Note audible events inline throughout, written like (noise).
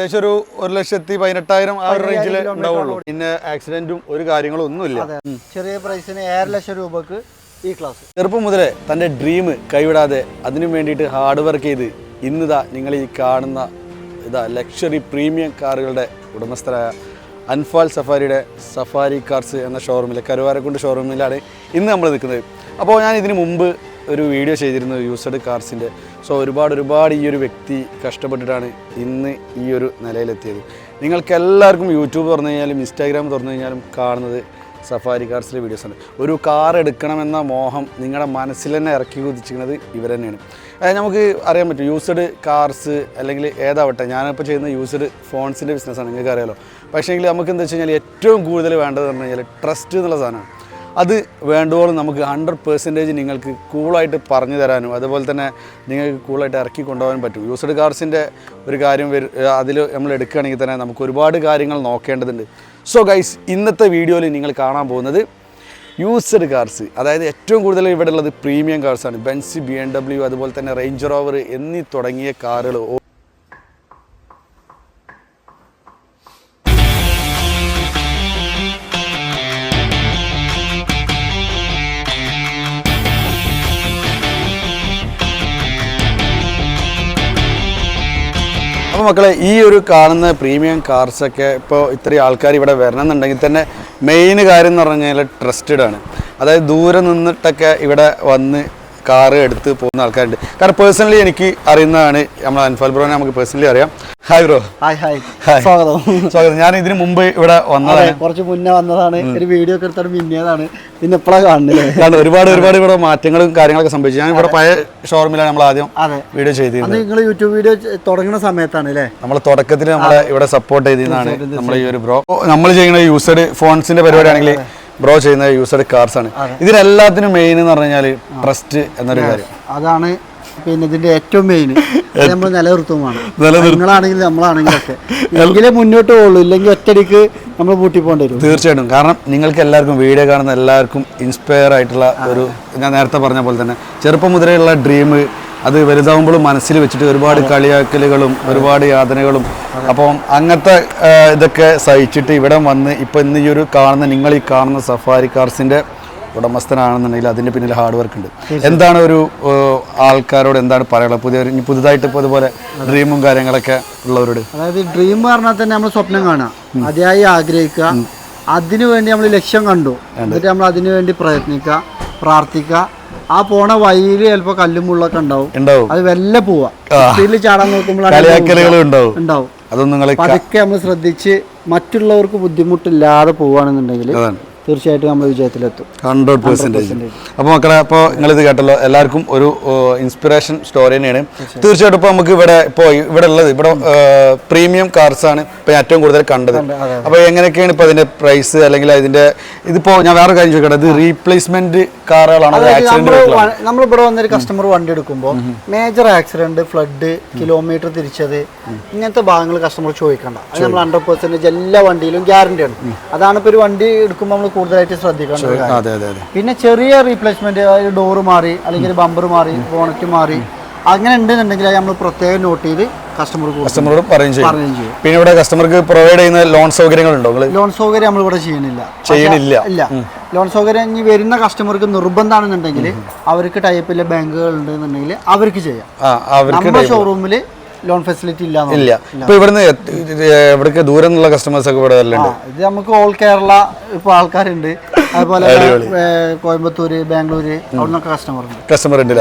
ഏകദേശം ഒരു ഒരു ലക്ഷത്തി പതിനെട്ടായിരം ആ ഒരു റേഞ്ചിൽ ഉണ്ടാവുള്ളൂ. പിന്നെ ആക്സിഡന്റും ഒരു കാര്യങ്ങളും ഒന്നുമില്ല. ചെറിയ പ്രൈസിന് ഏഴര ലക്ഷം രൂപക്ക് ഈ ക്ലാസ് ചെറുപ്പം മുതലേ തന്റെ ഡ്രീം കൈവിടാതെ അതിനു വേണ്ടിയിട്ട് ഹാർഡ് വർക്ക് ചെയ്ത് ഇന്നിതാ നിങ്ങൾ ഈ കാണുന്ന ഇതാ ലക്ഷറി പ്രീമിയം കാറുകളുടെ ഉടമസ്ഥരായ അൻഫാൽ സഫാരിയുടെ സഫാരി കാർസ് എന്ന ഷോറൂമിൽ കരുവാരക്കുണ്ട് ഷോറൂമിലാണ് ഇന്ന് നമ്മൾ നിൽക്കുന്നത്. അപ്പോൾ ഞാൻ ഇതിന് മുമ്പ് ഒരു വീഡിയോ ചെയ്തിരുന്നു യൂസഡ് കാർസിന്റെ സോ ഒരുപാട് ഒരുപാട് ഈ ഒരു വ്യക്തി കഷ്ടപ്പെട്ടിട്ടാണ് ഇന്ന് ഈ ഒരു നിലയിലെത്തിയത്. നിങ്ങൾക്ക് എല്ലാവർക്കും യൂട്യൂബ് തുറന്നു കഴിഞ്ഞാലും ഇൻസ്റ്റാഗ്രാം തുറന്നു കഴിഞ്ഞാലും കാണുന്നത് സഫാരി കാർസിലെ വീഡിയോസാണ് ഒരു കാർ എടുക്കണമെന്ന മോഹം നിങ്ങളുടെ മനസ്സിൽ തന്നെ ഇറക്കി കുതിച്ചിരിക്കുന്നത് ഇവർ തന്നെയാണ്. അതായത് നമുക്ക് അറിയാൻ പറ്റും യൂസ്ഡ് കാർസ് അല്ലെങ്കിൽ ഏതാവട്ടെ ഞാനിപ്പോൾ ചെയ്യുന്ന യൂസ്ഡ് ഫോൺസിന്റെ ബിസിനസ്സാണ് നിങ്ങൾക്ക് അറിയാലോ പക്ഷേങ്കിൽ നമുക്ക് എന്താ വെച്ച് കഴിഞ്ഞാൽ ഏറ്റവും കൂടുതൽ വേണ്ടതെന്ന് പറഞ്ഞു കഴിഞ്ഞാൽ ട്രസ്റ്റ് എന്നുള്ള സാധനമാണ്. അത് വേണ്ടുവോളം നമുക്ക് ഹൺഡ്രഡ് പെർസെന്റേജ് നിങ്ങൾക്ക് കൂളായിട്ട് പറഞ്ഞു തരാനും അതുപോലെ തന്നെ നിങ്ങൾക്ക് കൂളായിട്ട് ഇറക്കി കൊണ്ടുപോകാൻ പറ്റും. യൂസ്ഡ് കാർസിന്റെ ഒരു കാര്യം വരും അതിൽ നമ്മൾ എടുക്കുകയാണെങ്കിൽ തന്നെ നമുക്ക് ഒരുപാട് കാര്യങ്ങൾ നോക്കേണ്ടതുണ്ട്. സോ ഗൈസ് ഇന്നത്തെ വീഡിയോയിൽ നിങ്ങൾ കാണാൻ പോകുന്നത് യൂസ്ഡ് കാർസ് അതായത് ഏറ്റവും കൂടുതൽ ഇവിടെ ഉള്ളത് പ്രീമിയം കാർസാണ് ബെൻസ് ബി എം ഡബ്ല്യു അതുപോലെ തന്നെ റേഞ്ച് റോവർ എന്നീ തുടങ്ങിയ കാറുകൾ മക്കളെ ഈ ഒരു കാണുന്ന പ്രീമിയം കാർസൊക്കെ ഇപ്പോൾ ഇത്രയും ആൾക്കാർ ഇവിടെ വരണമെന്നുണ്ടെങ്കിൽ തന്നെ മെയിൻ കാര്യം എന്ന് പറഞ്ഞു കഴിഞ്ഞാൽ ട്രസ്റ്റഡ് ആണ്. അതായത് ദൂരെ നിന്നിട്ടൊക്കെ ഇവിടെ വന്ന് കാറ് എടുത്ത് പോകുന്ന ആൾക്കാരുണ്ട്. കാരണം പേഴ്സണലി എനിക്ക് അറിയുന്നതാണ് നമ്മൾ അൻഫാൽ ബ്രോനെ നമുക്ക് പേഴ്സണലി അറിയാം. Hi bro hi hi. സ്വാഗതം. സ്വാഗതം. ഞാൻ ഇതിന് മുമ്പ് ഇവിടെ വന്നതാണ്. കുറച്ച് മുന്നേ വന്നതാണ്. ഒരു വീഡിയോ ഒക്കെ എടുത്തിട്ട് മിന്നിയതാണ്. പിന്നെ എപ്പോഴാണ് ഒരുപാട് ഒരുപാട് ഇവിടെ മാറ്റങ്ങളും കാര്യങ്ങളൊക്കെ സംഭവിച്ചു. ഞാൻ ഇവിടെ പഴയ ഷോറൂമിലാണ് നമ്മൾ ആദ്യം വീഡിയോ ചെയ്തിരുന്നത്. നിങ്ങൾ യൂട്യൂബ് വീഡിയോ തുടങ്ങുന്ന സമയത്താണ് അല്ലേ? നമ്മൾ തുടക്കത്തിൽ നമ്മളെ ഇവിടെ സപ്പോർട്ട് ചെയ്തതാണ് നമ്മൾ ഈ ഒരു ബ്രോ നമ്മൾ ചെയ്യുന്ന യൂസഡ് ഫോൺസിന്റെ പരിപാടിയാണെങ്കിൽ ബ്രോ ചെയ്യുന്ന യൂസഡ് കാർസ് ആണ്. ഇതിനെല്ലാത്തിനും മെയിൻ എന്ന് പറഞ്ഞു കഴിഞ്ഞാൽ ട്രസ്റ്റ് എന്നൊരു കാര്യം. അതാണ് പിന്നെ ഇതിന്റെ ഏറ്റവും മെയിൻ (laughs) നമ്മൾ നിലനിർത്തുമാണ് നിലനിർത്തും. നിങ്ങളാണെങ്കിലും നമ്മളാണെങ്കിലും ഒക്കെ (laughs) എങ്കിലേ മുന്നോട്ട് പോകുള്ളൂ ഇല്ലെങ്കിൽ ഒറ്റടിക്ക് നമ്മൾ പൂട്ടി പോകേണ്ടി വരും. തീർച്ചയായിട്ടും. കാരണം നിങ്ങൾക്ക് എല്ലാവർക്കും വീഡിയോ കാണുന്ന എല്ലാവർക്കും ഇൻസ്പയർ ആയിട്ടുള്ള ഒരു ഞാൻ നേരത്തെ പറഞ്ഞ പോലെ തന്നെ ചെറുപ്പം മുതലേ ഉള്ള ഡ്രീം അത് വലുതാവുമ്പോഴും മനസ്സിൽ വെച്ചിട്ട് ഒരുപാട് കളിയാക്കലുകളും ഒരുപാട് യാതനകളും. അപ്പം അങ്ങനത്തെ ഇതൊക്കെ സഹിച്ചിട്ട് ഇവിടെ വന്ന് ഇപ്പം ഇന്ന് ഈ ഒരു കാണുന്ന നിങ്ങൾ ഈ കാണുന്ന സഫാരി കാർസിന്റെ ഉടമസ്ഥനാണെന്നുണ്ടെങ്കിൽ അതിന്റെ പിന്നിൽ ഹാർഡ് വർക്ക് ഉണ്ട്. എന്താണ് ഒരു ആൾക്കാരോട് എന്താണ് പറയാനുള്ളത്? പുതിയ പുതുതായിട്ട് ഇപ്പോൾ അതുപോലെ ഡ്രീമും കാര്യങ്ങളൊക്കെ ഉള്ളവരോട്. അതായത് ഡ്രീം പറഞ്ഞാൽ തന്നെ നമ്മൾ സ്വപ്നം കാണുക. അതിയായി ആഗ്രഹിക്കുക. അതിനു വേണ്ടി നമ്മൾ ലക്ഷ്യം കണ്ടു. എന്നിട്ട് നമ്മൾ അതിനു വേണ്ടി പ്രയത്നിക്കുക പ്രാർത്ഥിക്കുക. ആ പോണ വഴിയിൽ ചിലപ്പോ കല്ലും മുള്ളൊക്കെ ഉണ്ടാവും. ഉണ്ടാവും. അത് വല്ല പോവാ. ചാടാൻ നോക്കുമ്പോഴാണ് ഉണ്ടാവും. അതൊന്നും പതുക്കെ നമ്മൾ ശ്രദ്ധിച്ച് മറ്റുള്ളവർക്ക് ബുദ്ധിമുട്ടില്ലാതെ പോവാണെന്നുണ്ടെങ്കിൽ തീർച്ചയായിട്ടും നമ്മൾ വിജയത്തിലെത്തും. ഹൺഡ്രഡ് പെർസെന്റേജ് അപ്പോൾ മക്കളെ അപ്പോൾ നിങ്ങളിത് കേട്ടല്ലോ എല്ലാവർക്കും ഒരു ഇൻസ്പിറേഷൻ സ്റ്റോറി തന്നെയാണ്. തീർച്ചയായിട്ടും ഇപ്പോൾ നമുക്ക് ഇവിടെ ഇപ്പോൾ ഇവിടെ ഉള്ളത് ഇവിടെ പ്രീമിയം കാർസ് ആണ് ഇപ്പോൾ ഏറ്റവും കൂടുതൽ കണ്ടത്. അപ്പോൾ എങ്ങനെയൊക്കെയാണ് ഇപ്പോൾ അതിന്റെ പ്രൈസ് അല്ലെങ്കിൽ അതിന്റെ ഇതിപ്പോൾ ഞാൻ വേറെ കാര്യം ചോദിക്കട്ടെ ഇത് റീപ്ലേസ്മെന്റ് കാറുകളാണോ നമ്മൾ ഇവിടെ വന്നൊരു കസ്റ്റമർ വണ്ടി എടുക്കുമ്പോൾ മേജർ ആക്സിഡന്റ് ഫ്ലഡ് കിലോമീറ്റർ തിരിച്ചത് ഇങ്ങനത്തെ ഭാഗങ്ങൾ കസ്റ്റമർ ചോദിക്കണ്ട. അത് നമ്മൾ ഹൺഡ്രഡ് പെർസെന്റേജ് എല്ലാ വണ്ടിയിലും ഗ്യാരണ്ടിയാണ് അതാണ് ഇപ്പോൾ ഒരു വണ്ടി എടുക്കുമ്പോൾ നമ്മൾ കൂടുതലായിട്ട് അതെ പിന്നെ ചെറിയ റീപ്ലേസ്മെന്റ് ഡോറ് മാറി അല്ലെങ്കിൽ ബമ്പർ മാറി ബോണറ്റ് മാറി അങ്ങനെ ഉണ്ടെന്നുണ്ടെങ്കിൽ നമ്മൾ പ്രത്യേകം നോട്ട് ചെയ്ത് കസ്റ്റമർ കസ്റ്റമറോട് പറയും ചെയ്യും. പിന്നെ ഇവിടെ കസ്റ്റമർക്ക് പ്രൊവൈഡ് ചെയ്യുന്ന ലോൺ സൗകര്യങ്ങളുണ്ടോ ഉണ്ടോ? ലോൺ സൗകര്യം നമ്മൾ ഇവിടെ ചെയ്യണില്ല ചെയ്യണില്ല. ഇല്ല. ലോൺ സൗകര്യം ഇനി വരുന്ന കസ്റ്റമർക്ക് നിർബന്ധമാണെന്നുണ്ടെങ്കിൽ അവർക്ക് ടൈപ്പിലെ ബാങ്കുകൾ ഉണ്ടെന്നുണ്ടെങ്കിൽ അവർക്ക് ചെയ്യാം. നമ്മുടെ ഷോറൂമിൽ ലോൺ ഫെസിലിറ്റി ഇല്ല ഇല്ല. ഇപ്പൊ ഇവിടുന്ന് എവിടേക്ക് ദൂരം നിന്നുള്ള കസ്റ്റമേഴ്സ് ഒക്കെ ഇവിടെ ഇത് നമുക്ക് ഓൾ കേരള ഇപ്പൊ ആൾക്കാരുണ്ട്. അതുപോലെ കോയമ്പത്തൂര് ബാംഗ്ലൂര് അവിടെ കസ്റ്റമർ ഉണ്ട്. കസ്റ്റമർ ഉണ്ട്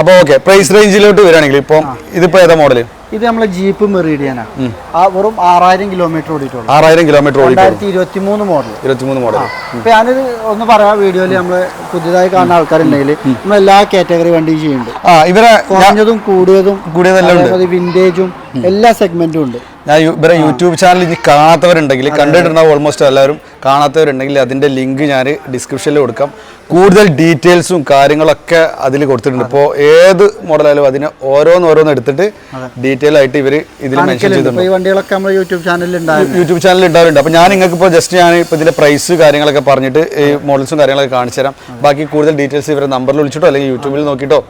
അപ്പൊ ഓക്കെ പ്രൈസ് റേഞ്ചിലോട്ട് വരികയാണെങ്കിൽ ഇപ്പം ഇതിപ്പോ ഏതാ മോഡൽ ഇത് നമ്മളെ ജീപ്പ് മെറീഡിയനാണ് ആ. വെറും ആറായിരം കിലോമീറ്റർ ഓടിയിട്ടുള്ളൂ. ആറായിരം കിലോമീറ്റർ രണ്ടായിരത്തി ഇരുപത്തി മൂന്ന് മോഡൽ ഇരുപത്തിമൂന്ന് മോഡൽ അപ്പൊ ഞാനിത് ഒന്ന് പറയാം വീഡിയോയിൽ നമ്മൾ പുതിയതായി കാണുന്ന ആൾക്കാരുണ്ടെങ്കിൽ നമ്മൾ എല്ലാ കാറ്റഗറി വണ്ടിയും ചെയ്യുന്നുണ്ട്. ഇവരെ കുറഞ്ഞതും കൂടിയതും കൂടിയതെല്ലാം വിന്റേജും എല്ലാ സെഗ്മെന്റും ഉണ്ട്. ഞാൻ ഇവരെ യൂട്യൂബ് ചാനൽ ഇനി കാണാത്തവരുണ്ടെങ്കിൽ കണ്ടിട്ടുണ്ടാവും ഓൾമോസ്റ്റ് എല്ലാവരും കാണാത്തവരുണ്ടെങ്കിൽ അതിന്റെ ലിങ്ക് ഞാൻ ഡിസ്ക്രിപ്ഷനിൽ കൊടുക്കാം. കൂടുതൽ ഡീറ്റെയിൽസും കാര്യങ്ങളൊക്കെ അതിൽ കൊടുത്തിട്ടുണ്ട്. ഇപ്പോൾ ഏത് മോഡലായാലും അതിനെ ഓരോന്ന് ഓരോന്ന് എടുത്തിട്ട് ഡീറ്റെയിൽ ആയിട്ട് ഇവർ ഇതിൽ മെൻഷൻ ചെയ്തിട്ടുണ്ട്. വണ്ടികളൊക്കെ യൂട്യൂബ് ചാനലിൽ ഉണ്ടാവുന്നുണ്ട് യൂട്യൂബ് ചാനൽ ഉണ്ടാവുന്നുണ്ട് അപ്പോൾ ഞാൻ നിങ്ങൾക്ക് ഇപ്പോൾ ജസ്റ്റ് ഞാൻ ഇപ്പോൾ ഇതിന്റെ പ്രൈസ് കാര്യങ്ങളൊക്കെ പറഞ്ഞിട്ട് ഈ മോഡൽസും കാര്യങ്ങളൊക്കെ കാണിച്ചു തരാം. ബാക്കി കൂടുതൽ ഡീറ്റെയിൽസ് ഇവരെ നമ്പറിൽ വിളിച്ചിട്ടോ അല്ലെങ്കിൽ യൂട്യൂബിൽ നോക്കിയിട്ടോ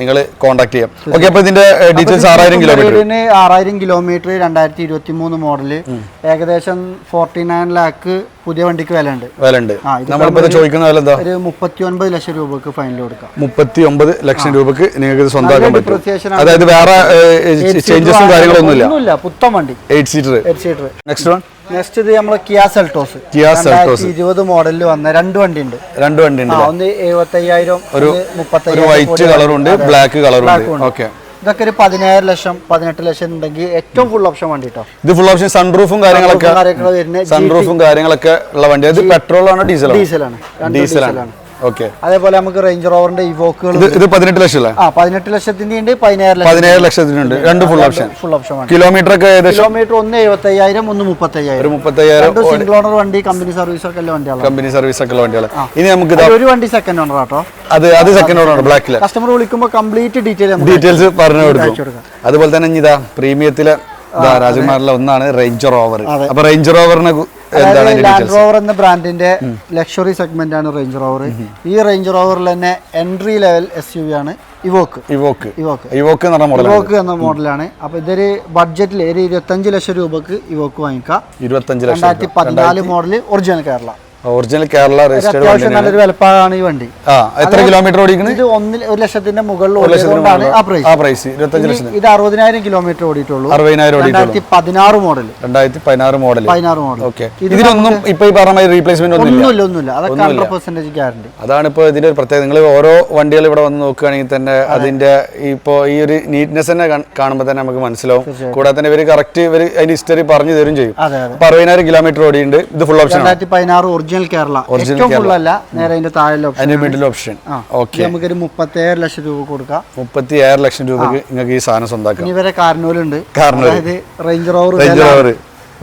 നിങ്ങൾ കോൺടാക്ട് ചെയ്യാം. ഓക്കെ അപ്പോൾ ഇതിന്റെ ഡീറ്റെയിൽസ് ആറായിരം കിലോമീറ്റർ ആറായിരം കിലോമീറ്റർ രണ്ടായിരത്തി ഇരുപത്തി മൂന്ന് മോഡൽ ഏകദേശം ഫോർട്ടി നയൻ ലാക്ക് പുതിയ വണ്ടിക്ക് വില ഉണ്ട് വില ഉണ്ട് ആ, ഇത് നമ്മളിപ്പോൾ ഇത് ചോദിക്കുന്ന വില എന്താ? ഒരു മുപ്പത്തി ഒൻപത് ലക്ഷം രൂപക്ക് ഫൈനൽ കൊടുക്കാം. മുപ്പത്തി ഒമ്പത് ലക്ഷം രൂപക്ക് നിങ്ങൾക്ക് ഇത് സ്വന്തമാക്കാൻ പറ്റും. അതായത് വേറെ ചേഞ്ചസും കാര്യങ്ങളൊന്നും ഇല്ല ഒന്നുമില്ല. പുത്തൻ വണ്ടി. Eight seater eight seater next one next ഇത് നമ്മളെ കിയാ സെൽട്ടോസ് കിയാ സെൽട്ടോസ് ഇരുപത് മോഡലിൽ വന്ന രണ്ട് വണ്ടി ഉണ്ട് രണ്ട് വണ്ടി ഉണ്ട് ഒന്ന് എഴുപത്തി അയ്യായിരം ഒരു മുപ്പത്തി വൈറ്റ് കളറുണ്ട് ബ്ലാക്ക് കളറുണ്ട് ഓക്കെ ഇതൊക്കെ ഒരു പതിനായിരം ലക്ഷം പതിനെട്ട് ലക്ഷം ഉണ്ടെങ്കിൽ ഏറ്റവും ഫുൾ ഓപ്ഷൻ വണ്ടിട്ടോ. ഇത് ഫുൾ ഓപ്ഷൻ സൺറൂഫും കാര്യങ്ങളൊക്കെ സൺറൂഫും കാര്യങ്ങളൊക്കെ ഉള്ള വണ്ടി. അത് പെട്രോൾ ആണോ ഡീസലാണ് ഡീസലാണ് ഡീസലാണ് ഓക്കെ അതേപോലെ നമുക്ക് റേഞ്ച് റോവറിന്റെ ഇവോക്കുകൾ ഇത് പതിനെട്ട് ലക്ഷം ആ പതിനെട്ട് ലക്ഷത്തിന്റെ ഉണ്ട് പതിനേഴ് ലക്ഷം ലക്ഷത്തിന്റെ ഉണ്ട് രണ്ട് full option full option kilometre ഒക്കെ കിലോമീറ്റർ ഒന്ന് എഴുപത്തി അയ്യായിരം ഒന്ന് മുപ്പത്തി അയ്യായിരം മുപ്പത്തയ്യായിരം. സിംഗിൾ ഓണർ വണ്ടി കമ്പനി സർവീസ് ഒക്കെ ഉള്ള വണ്ടികളാണ്. കമ്പനി സർവീസ് ഒക്കെ ഉള്ള വണ്ടിയാണ് ഇനി നമുക്ക് ഇതാ ഒരു വണ്ടി സെക്കൻഡ് ഓണർ ആട്ടോ. അത് അത് സെക്കൻഡ് ഓണർ ബ്ലാക്കിൽ കസ്റ്റമർ വിളിക്കുമ്പോൾ കംപ്ലീറ്റ് ഡീറ്റെയിൽ ഡീറ്റെയിൽസ് പറഞ്ഞു കൊടുക്കും. അതുപോലെ തന്നെ ഇതാ പ്രീമിയത്തിലെ രാജകുമാരിലെ ഒന്നാണ് റേഞ്ചർ ഓവർ അപ്പൊ റേഞ്ചർ ഓവറിനെ കു- എന്താണ് അതിന്റെ ലാൻഡ് റോവർ എന്ന ബ്രാൻഡിന്റെ ലക്ഷറി സെഗ്മെന്റ് ആണ് റേഞ്ച് റോവർ ഈ റേഞ്ച് റോവറിൽ തന്നെ entry level S U V ആണ് ഇവോക്ക് ഇവോക്ക് ഇവോക്ക് ഇവോക്ക് എന്ന ഇവോക്ക് എന്ന മോഡലാണ് അപ്പൊ ഇതൊരു ബഡ്ജറ്റിൽ ഒരു ഇരുപത്തഞ്ച് ലക്ഷം രൂപക്ക് ഇവോക്ക് വാങ്ങിക്കാം. ഇരുപത്തഞ്ച് ലക്ഷം രണ്ടായിരത്തി പതിനാല് model original Kerala original Kerala അത്യാവശ്യം നല്ലൊരു വിലപ്പാടാണ് ഈ വണ്ടി. എത്ര കിലോമീറ്റർ ഓടിക്കുന്നത് ഒന്നിൽ ഒരു ലക്ഷത്തിന്റെ മുകളിൽ ആ പ്രൈസ് ഇത് അറുപതിനായിരം കിലോമീറ്റർ ഓടിയിട്ടുള്ളൂ. അറുപതിനായിരം രണ്ടായിരത്തി പതിനാറ് മോഡൽ രണ്ടായിരത്തി പതിനാറ് മോഡൽ പതിനാറ് മോഡൽ ഓക്കെ ഇതിനൊന്നും ഇപ്പൊ ഈ പറഞ്ഞ റീപ്ലേസ്മെന്റ് ഒന്നുമില്ല. ഒന്നുമില്ല അതൊക്കെ ഹൺഡ്രഡ് പെർസെന്റേജ് ഗ്യാരണ്ടി അതാണ് ഇപ്പോൾ ഇതിന്റെ ഒരു പ്രത്യേകത. നിങ്ങൾ ഓരോ വണ്ടികൾ ഇവിടെ വന്ന് നോക്കുകയാണെങ്കിൽ തന്നെ അതിന്റെ ഇപ്പോൾ ഈ ഒരു നീറ്റ്നെസ് തന്നെ കാണുമ്പോൾ തന്നെ നമുക്ക് മനസ്സിലാവും. കൂടാതെ തന്നെ ഇവർ കറക്റ്റ് ഇവർ അതിന്റെ ഹിസ്റ്ററി പറഞ്ഞു തരും ചെയ്യും. അപ്പൊ അറുപതിനായിരം കിലോമീറ്റർ ഓടിയുണ്ട് ഇത് ഫുൾ ഓപ്ഷൻ രണ്ടായിരത്തി പതിനാറ് ഒറിജിനൽ കേരള. ഏറ്റവും ഫുൾ അല്ല നേരെ അതിന്റെ താഴെ ഓപ്ഷൻ അതിന്റെ മിഡിൽ ഓപ്ഷൻ ഓക്കെ നമുക്കൊരു മുപ്പത്തേഴ് ലക്ഷം രൂപ കൊടുക്കാം. മുപ്പത്തി ഏഴ് ലക്ഷം രൂപക്ക് നിങ്ങൾക്ക് ഈ സാധനം സ്വന്തമാക്കാം ഇനി ഇവരെ കാർനൂലുണ്ട് കാർനൂൽ. അതായത് Range Rover Range Rover.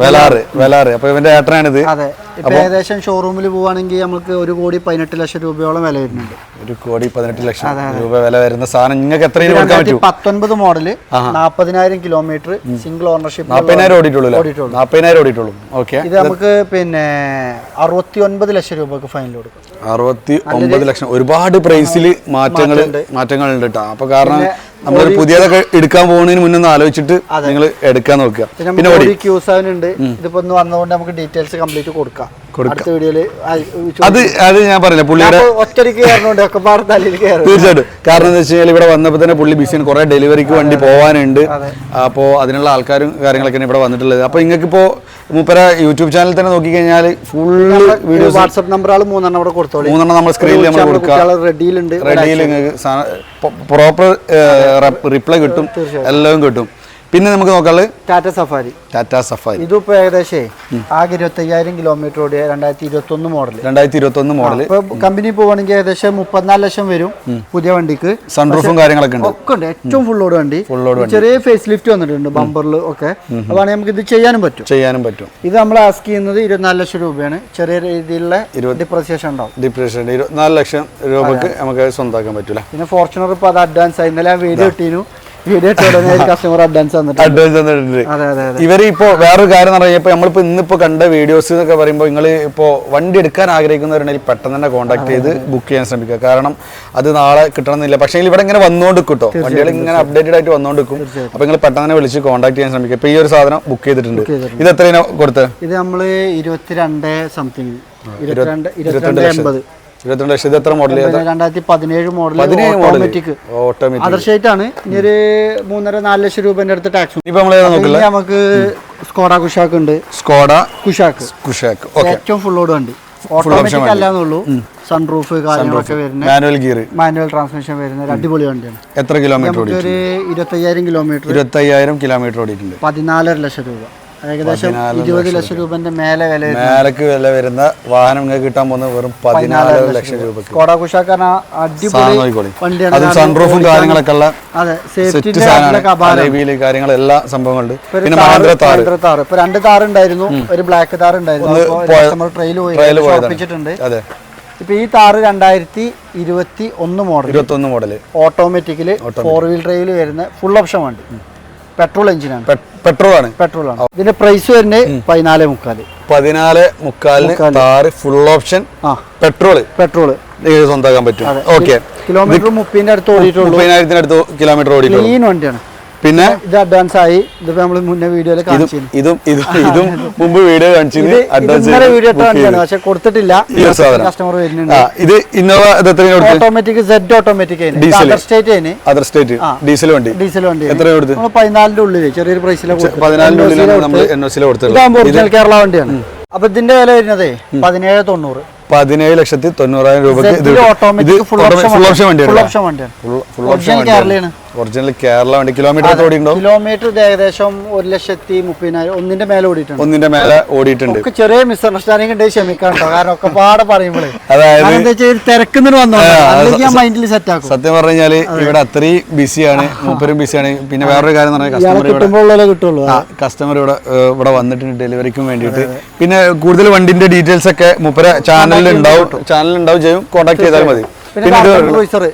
Velar Velar. അപ്പൊ ഇവന്റെ ഏട്ടനാണിത്. ഏകദേശം ഷോറൂമിൽ പോവാണെങ്കിൽ നമുക്ക് ഒരു കോടി പതിനെട്ട് ലക്ഷം രൂപയോളം വില വരുന്നുണ്ട്. ഒരു കോടി പതിനെട്ട് ലക്ഷം രൂപ വില വരുന്ന സാധനം നിങ്ങൾക്ക് എത്ര കൊടുക്കാൻ പറ്റും? പത്തൊൻപത് മോഡൽ നാൽപ്പതിനായിരം കിലോമീറ്റർ സിംഗിൾ ഓണർഷിപ്പ് നാൽപ്പതിനായിരം ഓടിയിട്ടുള്ളൂ നാൽപ്പതിനായിരം ഓടിയിട്ടുള്ളൂ. ഓക്കെ ഇത് നമുക്ക് പിന്നെ അറുപത്തി ഒൻപത് ലക്ഷം രൂപക്ക് ഫൈനൽ കൊടുക്കും. അറുപത്തി ഒമ്പത് ലക്ഷം. ഒരുപാട് പ്രൈസിൽ മാറ്റങ്ങൾ മാറ്റങ്ങൾ ഉണ്ട്. കേട്ടോ അപ്പൊ കാരണം നമ്മൾ പുതിയതൊക്കെ എടുക്കാൻ പോകുന്നതിന് മുന്നേ ഒന്ന് ആലോചിച്ചിട്ട് നിങ്ങൾ എടുക്കാൻ നോക്കുക. പിന്നെ ഉണ്ട്. ഇതിപ്പോ ഒന്ന് വന്നതുകൊണ്ട് നമുക്ക് ഡീറ്റെയിൽസ് കംപ്ലീറ്റ് കൊടുക്കാം. അടുത്ത വീഡിയോയിൽ അത് അത് ഞാൻ പറഞ്ഞില്ല പുള്ളിയുടെ കയറുന്നുണ്ട്. ഒക്കെ തീർച്ചയായിട്ടും. കാരണം എന്താ വെച്ച് കഴിഞ്ഞാൽ ഇവിടെ വന്നപ്പോൾ തന്നെ പുള്ളി ബിസിയാണ് കുറെ ഡെലിവറിക്ക് വണ്ടി പോവാനുണ്ട്. അപ്പോൾ അതിനുള്ള ആൾക്കാരും കാര്യങ്ങളൊക്കെയാണ് ഇവിടെ വന്നിട്ടുള്ളത്. അപ്പോൾ നിങ്ങൾക്ക് ഇപ്പോൾ മൂപ്പര യൂട്യൂബ് ചാനൽ തന്നെ നോക്കിക്കഴിഞ്ഞാൽ ഫുൾ വീഡിയോസ് വാട്സ്ആപ്പ് നമ്പർ മൂന്നെണ്ണം അവിടെ കൊടുത്തോളി. മൂന്നെണ്ണം നമ്മൾ സ്ക്രീനിൽ നമ്മൾ കൊടുക്കാം റെഡിയിലുണ്ട് റെഡിയിൽ പ്രോപ്പർ റിപ്ലൈ കിട്ടും. എല്ലാം കിട്ടും. പിന്നെ നമുക്ക് നോക്കാനുള്ളത് ടാറ്റ സഫാരി ടാറ്റ സഫാരി ഇതിപ്പോ ഏകദേശം ആകെ ഇരുപത്തി അയ്യായിരം കിലോമീറ്റർ ഓടിയ രണ്ടായിരത്തി ഇരുപത്തി ഒന്ന് മോഡൽ രണ്ടായിരത്തി ഇരുപത്തി ഒന്ന് മോഡൽ ഇപ്പൊ കമ്പനി പോവാണെങ്കിൽ ഏകദേശം മുപ്പത്തിനാല് ലക്ഷം വരും പുതിയ വണ്ടിക്ക്. സൺറൂഫും കാര്യങ്ങളൊക്കെ ഉണ്ട്. ഒക്കെ ഉണ്ട്. ഏറ്റവും ഫുൾ ലോഡ് വണ്ടി. ഫുൾ load ചെറിയ ഫേസ് ലിഫ്റ്റ് വന്നിട്ടുണ്ട് ബമ്പറിൽ ഒക്കെ. അതാണ് നമുക്ക് ഇത് ചെയ്യാനും പറ്റും. ചെയ്യാനും പറ്റും. ഇത് നമ്മൾ ആസ്ക് ചെയ്യുന്നത് ഇരുപത്തിനാല് ലക്ഷം രൂപയാണ്. ചെറിയ രീതിയിലുള്ള ഡിപ്രസിയേഷൻ ഉണ്ടാവും. ഡിപ്രസിയേഷൻ ഇരുപത്തിനാല് ലക്ഷം രൂപക്ക് നമുക്ക് സ്വന്തമാക്കാൻ പറ്റൂല പിന്നെ ഫോർച്യൂണർ ഇപ്പൊ അത് അഡ്വാൻസ് ആയി. ഇന്നലെ വീഡിയോ ഇട്ടീനു വീഡിയോ ഇട്ട ഉടനെ കസ്റ്റമർ അഡ്വാൻസ് അഡ്വാൻസ് തന്നിട്ടുണ്ട് ഇവർ ഇപ്പോൾ വേറൊരു കാര്യം എന്ന് പറഞ്ഞാൽ ഇപ്പോൾ നമ്മളിപ്പോൾ ഇന്നിപ്പോ കണ്ട വീഡിയോസ് എന്നൊക്കെ പറയുമ്പോ നിങ്ങൾ ഇപ്പോ വണ്ടി എടുക്കാൻ ആഗ്രഹിക്കുന്നവരുണ്ടെങ്കിൽ പെട്ടെന്ന് തന്നെ കോൺടാക്ട് ചെയ്ത് ബുക്ക് ചെയ്യാൻ ശ്രമിക്കുക. കാരണം അത് നാളെ കിട്ടണമെന്നില്ല. പക്ഷേ ഇവിടെ ഇങ്ങനെ വന്നുകൊണ്ട് കിട്ടോ വണ്ടികൾ ഇങ്ങനെ അപ്ഡേറ്റഡ് ആയിട്ട് വന്നുകൊണ്ട് നിൽക്കും അപ്പോൾ നിങ്ങൾ പെട്ടെന്ന് തന്നെ വിളിച്ച് കോൺടാക്ട് ചെയ്യാൻ ശ്രമിക്കുക. ഇപ്പോൾ ഈ ഒരു സാധനം ബുക്ക് ചെയ്തിട്ടുണ്ട്. ഇത് എത്രയാണ് കൊടുത്തത് ഇത് നമ്മൾ ഇരുപത്തിരണ്ട് സംതിങ് ഇരുപത്തിരണ്ട് ഇരുപത്തിരണ്ട് എൺപത് ഇരുപത്തിരണ്ട് ലക്ഷം ഇത് എത്ര മോഡൽ രണ്ടായിരത്തി പതിനേഴ് മോഡൽ ഓട്ടോമാറ്റിക് ഓട്ടോമാറ്റിക് ആദർശമായിട്ടാണ് ഇനി ഒരു മൂന്നര നാല് ലക്ഷം രൂപന്റെ അടുത്ത് ടാക്സ് നമുക്ക് സ്കോഡ കുഷാക്ക് ഉണ്ട്. സ്കോഡ കുഷാക്ക് കുഷാക്ക് ഏറ്റവും ഫുൾ ലോഡ് വണ്ടി. ഓട്ടോമാറ്റിക് അല്ലാന്നുള്ളൂ. സൺറൂഫ് കാര്യങ്ങളൊക്കെ വരുന്ന മാനുവൽ ഗിയർ മാനുവൽ ട്രാൻസ്മിഷൻ വരുന്ന അടിപൊളി വണ്ടിയാണ്. എത്ര കിലോമീറ്റർ ഓടി ഒരു ഇരുപത്തയ്യായിരം കിലോമീറ്റർ ഇരുപത്തയ്യായിരം കിലോമീറ്റർ ഓടിയിട്ടുണ്ട്. പതിനാലര ലക്ഷം രൂപ. ഏകദേശം ഇരുപത് ലക്ഷം രൂപന്റെ മേലെ വില മേലക്ക് വില വരുന്ന വാഹനം നിങ്ങൾക്ക് കിട്ടാൻ പോകുന്നത് വെറും പതിനാല് ലക്ഷം രൂപക്ക് സ്കോഡ അടിപൊളി വണ്ടിയാണ് സൺറൂഫും കാര്യങ്ങളൊക്കെ ഉള്ള അതെ അലവിയിൽ കാര്യങ്ങൾ എല്ലാ സംഭവങ്ങളുണ്ട്. പിന്നെ മഹേന്ദ്ര താർ മഹേന്ദ്ര ഇപ്പൊ രണ്ട് താർ ഉണ്ടായിരുന്നു. ഒരു ബ്ലാക്ക് താർ ഉണ്ടായിരുന്നു. ട്രെയിൽ പോയി ട്രയൽ പോയതാണ്. ഉറപ്പിച്ചിട്ടുണ്ട് അതെ. ഇപ്പൊ ഈ താറ് രണ്ടായിരത്തി ഇരുപത്തി ഒന്ന് മോഡൽ ഇരുപത്തൊന്ന് മോഡൽ ഓട്ടോമാറ്റിക്കൽ ഫോർ വീൽ ഡ്രൈവിൽ വരുന്ന ഫുൾ ഓപ്ഷൻ വണ്ടി. പെട്രോൾ എഞ്ചിനാണ് പെട്രോൾ ആണ് പെട്രോൾ ആണ് ഇതിന്റെ പ്രൈസ് വരുന്നത് പതിനാല് മുക്കാൽ. പതിനാല് മുക്കാലിന് കാറ് ഫുൾ ഓപ്ഷൻ പെട്രോൾ നിങ്ങൾക്ക് സ്വന്തമാക്കാൻ പറ്റും? ഓക്കെ കിലോമീറ്റർ മുപ്പതിന്റെ അടുത്ത് ഓടിയിട്ടുള്ളൂ. മുപ്പതിനായിരത്തിനടുത്ത് കിലോമീറ്റർ ഓടിയിട്ടുള്ളൂ. പിന്നെ? ഇത് അഡ്വാൻസ് ആയി. ഇതിപ്പോ നമ്മൾ മുന്നേ വീഡിയോയിൽ കാണിച്ചിരുന്നു. ഇതും ഇതും ഇതും മുമ്പ് വീഡിയോ കാണിച്ചിന് അഡ്വാൻസ് വീഡിയോ പക്ഷെ കൊടുത്തിട്ടില്ല. കസ്റ്റമർ വരുന്നുണ്ട്. ഇത് Innova automatic Z automatic. Other state other state diesel വണ്ടി. ഡീസൽ വണ്ടി എത്ര കൊടുത്തു നമ്മൾ പതിനാലിന്റെ ഉള്ളിൽ ചെറിയൊരു പ്രൈസിലാണ് പതിനാലിന്റെ ഉള്ളിലാണ് നമ്മൾ എൻ ഒ സിയിൽ കൊടുത്തത്. ഒറിജിനൽ കേരള വണ്ടിയാണ്. അപ്പൊ ഇതിന്റെ വില വരുന്നതേ പതിനേഴ് തൊണ്ണൂറ്. പതിനേഴ് ലക്ഷത്തി തൊണ്ണൂറായിരം രൂപ ഓട്ടോമാറ്റിക് ഫുൾ ഓപ്ഷൻ വണ്ടിയാണ്. ഫുൾ ഓപ്ഷൻ വണ്ടിയാണ്. ഫുൾ ഓപ്ഷൻ കേരളയാണ് ഒറിജിനൽ കേരള വണ്ടി കിലോമീറ്റർ ഓടിയിട്ടുണ്ടോ? കിലോമീറ്റർ ഏകദേശം ഒരു ലക്ഷത്തി മുപ്പതിനായിരം ഒന്നിന്റെ മേലെ ഓടിയിട്ടുണ്ട്. ഒന്നിന്റെ മേലെ ഓടിയിട്ടുണ്ട്. ഒക്കെ ചെറിയ മിസ്അണ്ടർസ്റ്റാൻഡിംഗ് ഉണ്ടെങ്കിൽ ക്ഷമിക്കാം കേട്ടോ കാരണം ഒക്കെ പാടെ പറയുമ്പോഴേ അതായത് വെച്ചാൽ വന്നോ അല്ലെങ്കിൽ മൈൻഡിൽ സെറ്റ് ആക്കും. സത്യം പറഞ്ഞു കഴിഞ്ഞാൽ ഇവിടെ അത്രയും ബിസിയാണ് മൂപ്പരും ബിസിയാണ് പിന്നെ വേറൊരു കാര്യം പറഞ്ഞാൽ കസ്റ്റമർ ഇവിടെ കിട്ടുള്ളൂ. കസ്റ്റമർ ഇവിടെ ഇവിടെ വന്നിട്ടുണ്ട് ഡെലിവറിക്കും വേണ്ടിയിട്ട്. പിന്നെ കൂടുതൽ വണ്ടിന്റെ ഡീറ്റെയിൽസ് ഒക്കെ മൂപ്പര ചാനലിൽ ഉണ്ടാവും ചാനലിൽ ഉണ്ടാവും ചെയ്യും. കോൺടാക്ട് ചെയ്താൽ മതി. പിന്നെ വേറെ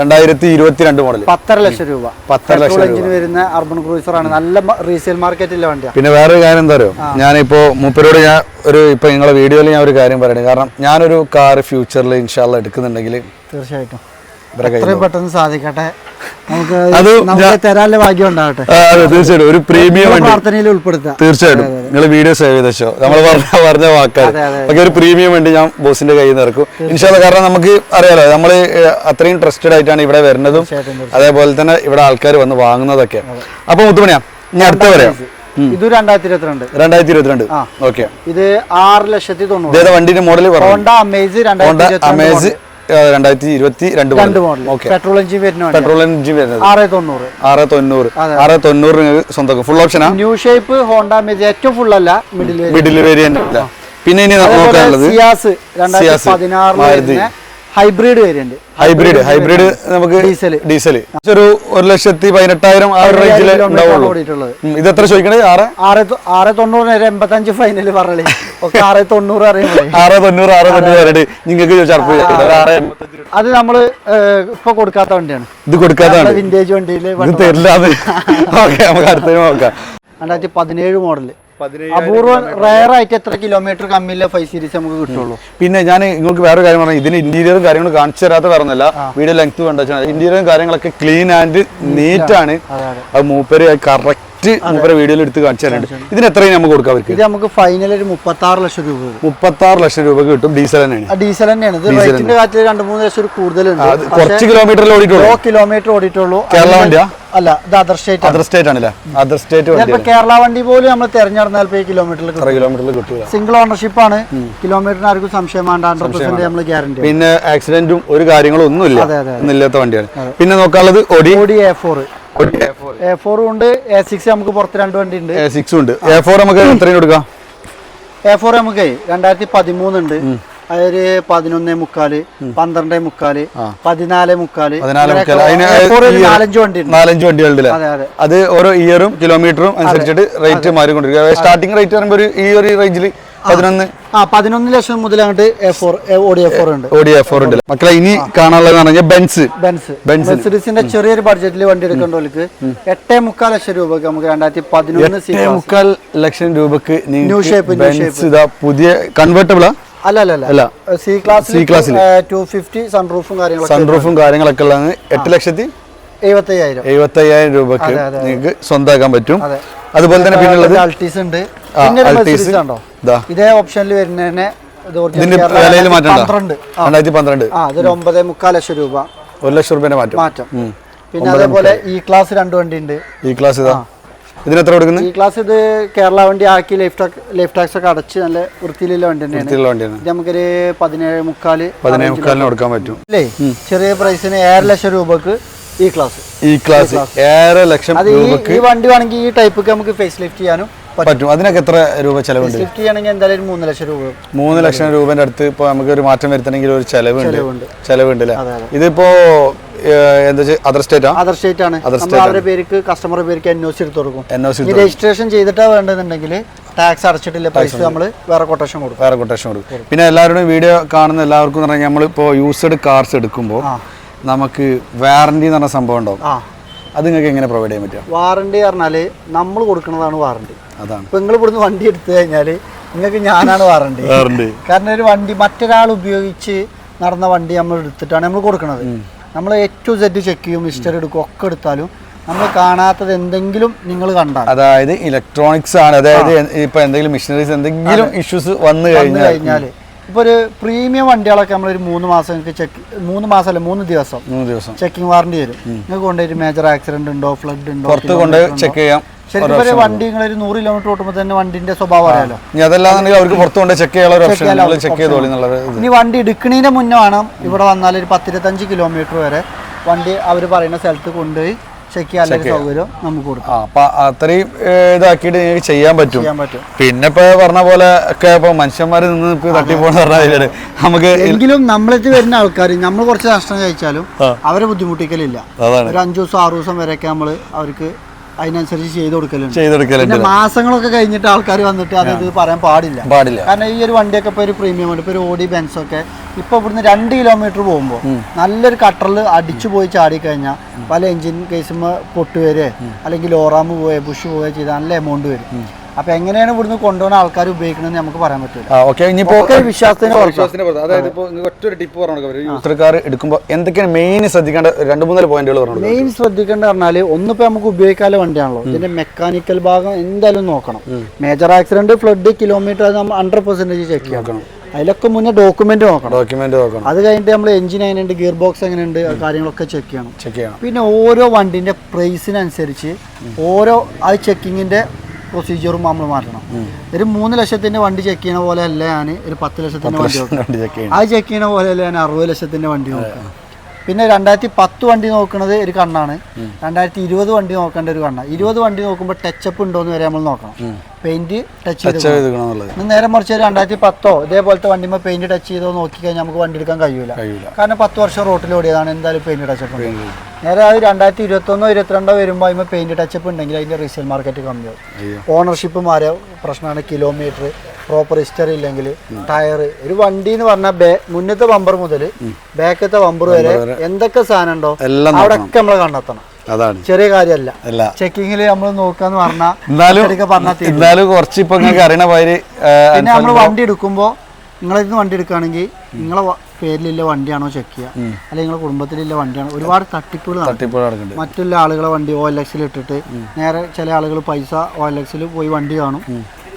രണ്ടായിരത്തി ഇരുപത്തിരണ്ട്. മോഡൽ പത്തര ലക്ഷം രൂപ. പത്തര ലക്ഷം എഞ്ചിന് വരുന്ന അർബൻ ക്രൂസർ ആണ് നല്ല റീസെയിൽ മാർക്കറ്റിലെ വണ്ടിയാണ് പിന്നെ വേറൊരു കാര്യം എന്താ ഞാനിപ്പോ മൂപ്പരോട് ഞാൻ ഒരു ഇപ്പൊ നിങ്ങളെ വീഡിയോയിൽ ഞാൻ ഒരു കാര്യം പറയണേ. കാരണം ഞാനൊരു കാർ ഫ്യൂച്ചറിൽ ഇൻഷാല്ല എടുക്കുന്നുണ്ടെങ്കിൽ തീർച്ചയായിട്ടും. എത്രയും പെട്ടെന്ന് സാധിക്കട്ടെ. നമുക്ക് അത് തരാനുള്ള ഭാഗ്യം ഉണ്ടാവട്ടെ. അതെ തീർച്ചയായിട്ടും. ഒരു പ്രീമിയം പ്രാർത്ഥനയിൽ ഉൾപ്പെടുത്തുക. തീർച്ചയായിട്ടും. നിങ്ങൾ വീഡിയോ സേവ് ചെയ്ത വെച്ചോ നമ്മൾ പറഞ്ഞ പറഞ്ഞ വാക്കാണ്. ഒരു പ്രീമിയം വേണ്ടി ഞാൻ ബോസിന്റെ കയ്യിൽ നിന്ന് ഇറക്കും ഇൻഷാല്ല കാരണം നമുക്ക് അറിയാലോ നമ്മൾ അത്രയും ട്രസ്റ്റഡ് ആയിട്ടാണ് ഇവിടെ വരുന്നതും അതേപോലെ തന്നെ ഇവിടെ ആൾക്കാർ വന്ന് വാങ്ങുന്നതൊക്കെ. അപ്പൊ മുത്തുമണിയാ ഇനി അടുത്ത പറയാം. ഇത് രണ്ടായിരത്തി ഇരുപത്തിരണ്ട് രണ്ടായിരത്തി ഇരുപത്തിരണ്ട് ഓക്കെ. ഇത് ആറ് ലക്ഷത്തി തൊണ്ണൂറ്. വണ്ടിന്റെ മോഡൽ ഹോണ്ട അമേസ് അമേസ് രണ്ടായിരത്തി ഇരുപത്തി രണ്ട് പെട്രോൾ എഞ്ചിൻ വരുന്നത് പെട്രോൾ എഞ്ചിൻ വരുന്നത്. ആറ് തൊണ്ണൂറ്. ആറ് തൊണ്ണൂറ്. ആറ് തൊണ്ണൂറ് നിങ്ങൾക്ക് സ്വന്തം ഫുൾ ഓപ്ഷനാ ന്യൂ ഷേപ്പ് ഹോണ്ട ഏറ്റവും ഫുൾ അല്ല മിഡിൽ മിഡിൽ വേരിയന്റ് പിന്നെ ഇനി നോക്കാനുള്ളത് സിയാസ് രണ്ടായിരത്തി പതിനാറിൽ ഹൈബ്രിഡ് വേരിയന്റ് ഹൈബ്രിഡ് ഹൈബ്രിഡ് നമുക്ക് ഡീസൽ ഡീസൽ ഒരു ഒരു ലക്ഷത്തി പതിനെട്ടായിരം ആ ഒരു റേഞ്ചിൽ ഉണ്ടാവുള്ളൂ. ഇത് എത്ര ചോദിക്കണേ? ആറ്? ആറ് ആറ് തൊണ്ണൂറ് വരെ എൺപത്തഞ്ച് ഫൈനൽ പറഞ്ഞേ ഒക്കെ ആറ് തൊണ്ണൂറ് അറിയുമ്പോഴേ (laughs) ആറ് തൊണ്ണൂറ് ആറ് തൊണ്ണൂറ് നിങ്ങൾക്ക് ചർപ്പ് ആറ് അത് നമ്മൾ ഇപ്പൊ കൊടുക്കാത്ത വണ്ടിയാണ്. ഇത് കൊടുക്കാത്ത വിന്റേജ് വണ്ടിയിൽ ഇത് തരില്ലാതെ (laughs) ഓക്കെ നമുക്ക് അടുത്തതിന് നോക്കാം. രണ്ടായിരത്തി പതിനേഴ് മോഡൽ അപൂർവം റയർ ആയിട്ട് എത്ര കിലോമീറ്റർ കമ്മിയിലെ ഫൈവ് സീരീസ് നമുക്ക് കിട്ടുള്ളൂ. പിന്നെ ഞാൻ നിങ്ങൾക്ക് വേറെ കാര്യം പറഞ്ഞു. ഇതിന് ഇന്റീരിയറും കാര്യങ്ങളും കാണിച്ചു തരാത്ത പറഞ്ഞല്ല വീഡിയോ ലെങ്ത് വേണ്ട ഇന്റീരിയറും കാര്യങ്ങളൊക്കെ ക്ലീൻ ആൻഡ് നീറ്റ് ആണ്. അതെ മൂപ്പര് കറക്റ്റ് മൂപ്പര വീഡിയോയിൽ എടുത്ത് കാണിച്ചു തരുന്നുണ്ട് ഇതിന് എത്രയും നമുക്ക് കൊടുക്കാം അവർക്ക്? ഇത് നമുക്ക് ഫൈനൽ ഒരു മുപ്പത്തി ആറ് ലക്ഷം രൂപ മുപ്പത്തി ആറ് ലക്ഷം രൂപ കിട്ടും. ഡീസൽ തന്നെയാണ്. ഡീസൽ തന്നെയാണ്. ഇത് റേറ്റിന്റെ കാര്യത്തിൽ രണ്ട് മൂന്ന് ലക്ഷം കൂടുതലുണ്ട്. കുറച്ച് കിലോമീറ്ററിൽ ഓടിയിട്ടുള്ളൂ. കിലോമീറ്റർ ഓടിയിട്ടുള്ളൂ. കേരള വണ്ടിയാ? അല്ല ഇത് അതർ സ്റ്റേറ്റ് അതർ സ്റ്റേറ്റ് ആണല്ലേ? അതർ സ്റ്റേറ്റ് വണ്ടി കേരള വണ്ടി പോലും നമ്മൾ തിരഞ്ഞെടുത്താൽ ഇപ്പോൾ കിലോമീറ്ററിൽ കിലോമീറ്ററിൽ കിട്ടുക സിംഗിൾ ഓണർഷിപ്പ് ആണ്. കിലോമീറ്ററിന് ആർക്കും സംശയം വേണ്ട ഹൺഡ്രഡ് പെർസെന്റ് നമ്മൾ ഗ്യാരണ്ടി പിന്നെ ആക്സിഡന്റും ഒരു കാര്യങ്ങളും ഒന്നുമില്ല അതെ, അതെ, വണ്ടിയാണ്. പിന്നെ നോക്കാനുള്ളത് Audi Audi A four A ഫോറും ഉണ്ട്. എ സിക്സ് നമുക്ക് പുറത്ത് രണ്ട് വണ്ടി ഉണ്ട്. സിക്സ് ഉണ്ട്. എ ഫോർ നമുക്ക് എത്രയും കൊടുക്കാം എ ഫോർ നമുക്ക് രണ്ടായിരത്തി പതിമൂന്നുണ്ട് അതൊരു പതിനൊന്നേ മുക്കാൽ പന്ത്രണ്ടേ മുക്കാൽ പതിനാലേ മുക്കാൽ. പതിനാല് ഇങ്ങനെയൊക്കെ മുക്കാൽ അതിന് A4 ഒരു ഈ- നാലഞ്ച് വണ്ടി നാലഞ്ച് അതെ അതെ. അത് ഓരോ ഇയറും കിലോമീറ്ററും അനുസരിച്ചിട്ട് റേറ്റ് മാറിക്കൊണ്ടിരിക്കുക സ്റ്റാർട്ടിംഗ് റേറ്റ് പറയുമ്പോൾ ഒരു ഈ ഒരു റേഞ്ചിൽ പതിനൊന്ന്. ആ പതിനൊന്ന് ലക്ഷം മുതൽ അങ്ങോട്ട് A four Audi A four ഉണ്ട്. ഓടി എ ഫോർ ഉണ്ട്. മക്കളെ ഇനി കാണാനുള്ളതെന്ന് പറഞ്ഞാൽ ബെൻസ് ബെൻസ് ബെൻസ്. മെർസിഡീസിന്റെ ചെറിയൊരു ബഡ്ജറ്റിൽ വണ്ടി എടുക്കേണ്ടവർക്ക് എട്ടേ മുക്കാൽ ലക്ഷം രൂപക്ക് നമുക്ക് രണ്ടായിരത്തി പതിനൊന്ന് മുക്കാൽ ലക്ഷം രൂപക്ക് ന്യൂ ഷേപ്പ് ന്യൂ ബെൻസ് ഇതാ പുതിയ കൺവേർട്ടബിളാ അല്ല അല്ല. അല്ല. അല്ല C class C class two fifty സൺറൂഫും കാര്യങ്ങളൊക്കെ സൺറൂഫും കാര്യങ്ങളൊക്കെ ഉള്ളതാണ് എട്ട് ലക്ഷത്തി എഴുപത്തി അയ്യായിരം എഴുപത്തി രൂപക്ക് നിങ്ങൾക്ക് സ്വന്തമാക്കാൻ പറ്റും. അതെ. അതുപോലെ തന്നെ പിന്നുള്ളത് അൾട്ടീസ് ഉണ്ട്. കണ്ടോ ഇതാ ഓപ്ഷനിൽ വരുന്നതിനെ ഇത് ഇതിന്റെ വിലയിൽ മാറ്റം ഉണ്ടോ? രണ്ടായിരത്തി പന്ത്രണ്ട്. ആ അതൊരു ഒമ്പതേ മുക്കാൽ ലക്ഷം രൂപ. ഒരു ലക്ഷം റുപ്യന്റെ മാറ്റം. മാറ്റം. പിന്നെ അതേപോലെ ഈ ക്ലാസ് രണ്ട് വണ്ടി ഉണ്ട്. ഈ ക്ലാസ് ഇതാ? ഇതിന് എത്ര കൊടുക്കുന്നത് ഈ ക്ലാസ് ഇത് കേരള വണ്ടി ആക്കി ലൈഫ് ടാക്സ് ലൈഫ് ടാക്സ് ഒക്കെ അടച്ച് നല്ല വൃത്തിയിലുള്ള വണ്ടി തന്നെയാണ് വൃത്തിയുള്ള വണ്ടിയാണ്. ഇത് നമുക്കൊരു പതിനേഴ് മുക്കാൽ പതിനേഴ് മുക്കാലിന് കൊടുക്കാൻ പറ്റും. അല്ലേ ചെറിയ പ്രൈസിന് ഏഴ് ലക്ഷം രൂപക്ക് ഈ ക്ലാസ് ഈ ക്ലാസ് ഏഴ് ലക്ഷം അത് ഈ വണ്ടി വേണമെങ്കിൽ ഈ ടൈപ്പ് നമുക്ക് ഫേസ് ലിഫ്റ്റ് ചെയ്യാനും പറ്റും. അതിനൊക്കെ എത്ര രൂപ ചെലവുണ്ട്? ലിഫ്റ്റ് ചെയ്യണമെങ്കിൽ എന്തായാലും മൂന്ന് ലക്ഷം രൂപ. മൂന്ന് ലക്ഷം രൂപന്റെ അടുത്ത് ഇപ്പൊ നമുക്ക് ഒരു മാറ്റം വരുത്തണമെങ്കിൽ ഒരു ചെലവുണ്ട്. ചെലവുണ്ട്. അല്ലേ. ഇതിപ്പോ എന്താ അതർ സ്റ്റേറ്റാ അതർ സ്റ്റേറ്റ് ആണ്. അവരുടെ പേർക്ക് കസ്റ്റമർ പേർക്ക് എൻ ഒ സി എടുത്ത് കൊടുക്കും. എൻ ഒ സി രജിസ്ട്രേഷൻ ചെയ്തിട്ടാ വേണ്ടതെന്നുണ്ടെങ്കിൽ ടാക്സ് അടച്ചിട്ടില്ല പൈസ നമ്മൾ വേറെ കൊട്ടേഷൻ കൊടുക്കും. വേറെ കൊട്ടേഷൻ കൊടുക്കും. പിന്നെ എല്ലാവരുടെയും വീഡിയോ കാണുന്ന എല്ലാവർക്കും പറഞ്ഞാൽ നമ്മളിപ്പോൾ യൂസ്ഡ് കാർസ് എടുക്കുമ്പോൾ നമുക്ക് വാറണ്ടി എന്ന് പറഞ്ഞ സംഭവം ഉണ്ടാവും അത് നിങ്ങൾക്ക് എങ്ങനെ പ്രൊവൈഡ് ചെയ്യാൻ പറ്റുക? വാറണ്ടി പറഞ്ഞാൽ നമ്മൾ കൊടുക്കുന്നതാണ് വാറണ്ടി അതാണ്. ഇപ്പൊ നിങ്ങൾ ഇവിടുന്ന് വണ്ടി എടുത്തു കഴിഞ്ഞാൽ നിങ്ങൾക്ക് ഞാനാണ് വാറണ്ടി വാറണ്ടി കാരണം ഒരു വണ്ടി മറ്റൊരാൾ ഉപയോഗിച്ച് നടന്ന വണ്ടി നമ്മൾ എടുത്തിട്ടാണ് നമ്മൾ കൊടുക്കുന്നത്. നമ്മൾ ഏറ്റവും സെറ്റ് ചെക്ക് ചെയ്യും മിസ്റ്റർ എടുക്കും ഒക്കെ എടുത്താലും നമ്മൾ കാണാത്തത് എന്തെങ്കിലും നിങ്ങൾ കണ്ടാൽ അതായത് ഇലക്ട്രോണിക്സ് ആണ്. അതായത് ഇപ്പൊ എന്തെങ്കിലും മെഷീനറീസ് എന്തെങ്കിലും ഇഷ്യൂസ് വന്നു കഴിഞ്ഞാൽ ഇപ്പോൾ ഒരു പ്രീമിയം വണ്ടികളൊക്കെ നമ്മളൊരു മൂന്ന് മാസം നിങ്ങൾക്ക് ചെക്ക് മൂന്ന് മാസമല്ല മൂന്ന് ദിവസം മൂന്ന് ദിവസം. ചെക്കിംഗ് വാറണ്ടി വരും. നിങ്ങൾക്ക് കൊണ്ടുപോയി മേജർ ആക്സിഡന്റ് ഉണ്ടോ ഫ്ലഡ് ഉണ്ടോ പുറത്ത് കൊണ്ട് ചെക്ക് ചെയ്യാം. ശരിക്കും ഒരു വണ്ടി നിങ്ങൾ ഒരു നൂറ് കിലോമീറ്റർ ഓട്ടുമ്പോൾ തന്നെ വണ്ടിന്റെ സ്വഭാവം അറിയാലോ. ഇനി അതല്ലാന്നുണ്ടെങ്കിൽ അവർക്ക് പുറത്ത് കൊണ്ട് ചെക്ക് ചെയ്യാനുള്ള ഓപ്ഷൻ ചെക്ക് ചെയ്തോളി എന്നുള്ളത് ഇനി വണ്ടി എടുക്കണതിന് മുന്നേ വേണം. ഇവിടെ വന്നാൽ ഒരു പത്തിരുപത്തഞ്ച് കിലോമീറ്റർ വരെ വണ്ടി അവർ പറയുന്ന സ്ഥലത്ത് കൊണ്ടുപോയി ചെക്ക് ചെയ്യാനുള്ള ഒരു സൗകര്യം നമുക്ക് കൊടുക്കാം. ആ അപ്പൊ അത്രയും ഇതാക്കിയിട്ട് നിങ്ങൾക്ക് ചെയ്യാൻ പറ്റും. പിന്നെ ഇപ്പൊ പറഞ്ഞ പോലെ ഒക്കെ ഇപ്പൊ മനുഷ്യന്മാർ നിന്ന് തട്ടിപ്പോണെന്ന് പറഞ്ഞാൽ നമുക്ക് എങ്കിലും നമ്മളെത്തി വരുന്ന ആൾക്കാർ നമ്മൾ കുറച്ച് നഷ്ടം കഴിച്ചാലും. അവരെ ബുദ്ധിമുട്ടിക്കലില്ല. ഒരു അഞ്ചു ദിവസം ആറു ദിവസം വരെയൊക്കെ നമ്മൾ അവർക്ക് അതിനനുസരിച്ച് ചെയ്ത് കൊടുക്കലുണ്ട്. ചെയ്തെടുക്കലുണ്ട് കൊടുക്കലുണ്ട്. മാസങ്ങളൊക്കെ കഴിഞ്ഞിട്ട് ആൾക്കാർ വന്നിട്ട് അത് ഇത് പറയാൻ പാടില്ല. പാടില്ല. കാരണം ഈ ഒരു വണ്ടിയൊക്കെ ഇപ്പൊ ഒരു പ്രീമിയം ഉണ്ട്. ഇപ്പൊ ഒരു ഓഡി ബെൻസ് ഒക്കെ ഇപ്പൊ ഇവിടുന്ന് രണ്ട് കിലോമീറ്റർ പോകുമ്പോൾ നല്ലൊരു കട്ടറിൽ അടിച്ചു പോയി ചാടി കഴിഞ്ഞാൽ പല എഞ്ചിൻ കേസുമ്പോൾ പൊട്ടുവരെ അല്ലെങ്കിൽ ലോറാമ് പോവുക ബുഷ് പോവുക ചെയ്താൽ നല്ല എമൗണ്ട് വരും. അപ്പോൾ എങ്ങനെയാണ് ഇവിടുന്ന് കൊണ്ടുപോകുന്ന ആൾക്കാർ ഉപയോഗിക്കുന്നത് നമുക്ക് പറയാൻ പറ്റില്ല എടുക്കുമ്പോൾ എന്തൊക്കെയാണ് മെയിൻ ശ്രദ്ധിക്കേണ്ട രണ്ട് മൂന്നര പോയിന്റുകൾ പറഞ്ഞു മെയിൻ ശ്രദ്ധിക്കേണ്ട പറഞ്ഞാൽ ഒന്നിപ്പോ നമുക്ക് ഉപയോഗിക്കാനുള്ള വണ്ടിയാണല്ലോ. ഇതിന്റെ മെക്കാനിക്കൽ ഭാഗം എന്തായാലും നോക്കണം. മേജർ ആക്സിഡന്റ് ഫ്ലഡ് കിലോമീറ്റർ നമ്മൾ ഹൺഡ്രഡ് പെർസെന്റേജ് ചെക്ക് ചെയ്യണം. അതിലൊക്കെ മുന്നേ ഡോക്യുമെന്റ് നോക്കണം. ഡോക്യുമെന്റ് നോക്കണം. അത് കഴിഞ്ഞിട്ട് നമ്മൾ എഞ്ചിൻ എങ്ങനെയുണ്ട് ഗിയർ ബോക്സ് എങ്ങനെയുണ്ട് ആ കാര്യങ്ങളൊക്കെ ചെക്ക് ചെയ്യണം. ചെക്ക് ചെയ്യണം. പിന്നെ ഓരോ വണ്ടിന്റെ പ്രൈസിനനുസരിച്ച് ഓരോ ആ ചെക്കിങ്ങിന്റെ പ്രൊസീജിയറും നമ്മൾ മാറ്റണം. ഒരു മൂന്ന് ലക്ഷത്തിന്റെ വണ്ടി ചെക്ക് ചെയ്യണ പോലെ അല്ല ഞാൻ ഒരു പത്ത് ലക്ഷത്തിന്റെ വണ്ടി ആ ചെക്ക് ചെയ്യണം. പോലെ അല്ല ഞാൻ അറുപത് ലക്ഷത്തിന്റെ വണ്ടി നോക്കുക. പിന്നെ രണ്ടായിരത്തി പത്ത് വണ്ടി നോക്കുന്നത് ഒരു കണ്ണാണ്. രണ്ടായിരത്തി ഇരുപത് വണ്ടി നോക്കേണ്ട ഒരു കണ്ണാണ് ഇരുപത് വണ്ടി നോക്കുമ്പോൾ ടച്ചപ്പ് ഉണ്ടോ എന്ന് വരെ നമ്മൾ നോക്കണം. പെയിന്റ് ടച്ച് ചെയ്ത് നേരെ മറിച്ച് രണ്ടായിരത്തി പത്തോ ഇതേപോലത്തെ വണ്ടിമ്പോൾ പെയിന്റ് ടച്ച് ചെയ്തോ നോക്കി കഴിഞ്ഞാൽ നമുക്ക് വണ്ടി എടുക്കാൻ കഴിയൂല. കാരണം പത്ത് വർഷം റോട്ടിൽ ഓടിയതാണ്. എന്തായാലും പെയിന്റ് ടച്ചപ്പ് നേരെ അത് രണ്ടായിരത്തി ഇരുപത്തൊന്നോ ഇരുപത്തിരണ്ടോ വരുമ്പോൾ അതിന് പെയിന്റ് ടച്ചപ്പ് ഉണ്ടെങ്കിൽ അതിന്റെ റീസെയിൽ മാർക്കറ്റ് കമ്മിയാവും ഓണർഷിപ്പ് മാറിയ പ്രശ്നമാണ് കിലോമീറ്റർ പ്രോപ്പർ ഹിസ്റ്ററി ഇല്ലെങ്കിൽ ടയർ ഒരു വണ്ടി എന്ന് പറഞ്ഞാൽ ബേ മുന്നത്തെ ബമ്പർ മുതൽ ബാക്കത്തെ ബമ്പർ വരെ എന്തൊക്കെ സാധനം ഉണ്ടോ അവിടെയൊക്കെ അവിടെ നമ്മൾ കണ്ടെത്തണം. അതാണ്. ചെറിയ കാര്യമല്ല ചെക്കിങ്ങിൽ നമ്മൾ നോക്കാന്ന് പറഞ്ഞാൽ എന്നാലും എന്നാലും കുറച്ച് ഇപ്പൊ നിങ്ങൾക്ക് അറിയണ പേര് പിന്നെ നമ്മൾ വണ്ടി എടുക്കുമ്പോൾ നിങ്ങളിന്ന് വണ്ടി എടുക്കുകയാണെങ്കിൽ നിങ്ങളെ പേരിലുള്ള വണ്ടിയാണോ ചെക്ക് ചെയ്യുക അല്ലെങ്കിൽ നിങ്ങളെ കുടുംബത്തിലുള്ള വണ്ടിയാണോ? ഒരുപാട് തട്ടിപ്പുകൾ തട്ടിപ്പുകൾ നടക്കുന്നുണ്ട്. മറ്റുള്ള ആളുകളെ വണ്ടി ഒ എൽ എക്സിൽ ഇട്ടിട്ട് നേരെ ചില ആളുകൾ പൈസ ഒ എൽ എക്സിൽ പോയി വണ്ടി കാണും.